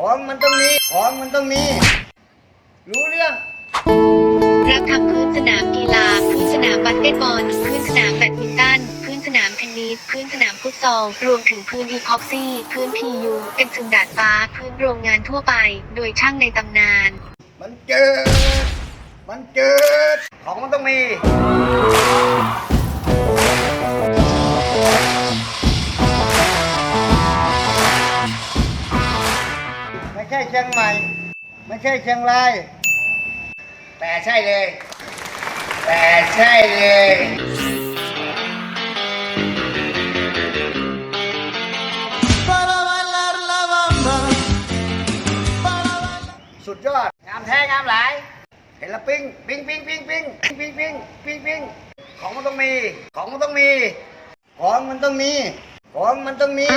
ของมันต้องมีของมันต้องมี รู้เรื่องรับทำพื้นสนามกีฬา พื้นสนามบาสเกตบอล พื้นสนามแบดมินตัน พื้นสนามเทนนิส พื้นสนามฟุตซอล รวมถึงพื้นอีพ็อกซี่ พื้นพียูเป็นถึงดาดฟ้า พื้นโรงงานทั่วไป โดยช่างในตำนาน มันเจิด มันเจิด ของมันต้องมี ใช่เชียงใหม่ ไม่ใช่เชียงราย แต่ใช่เลย แต่ใช่เลยสุดยอด งามแท้งามหลาย เห็นและปิ้งปิ้งปิ้งปิ้งปิ้งปิ้งปิ้งปิ้งปิ้งของมันต้องมี ของมันต้องมี ของมันต้องมี ของมันต้องมี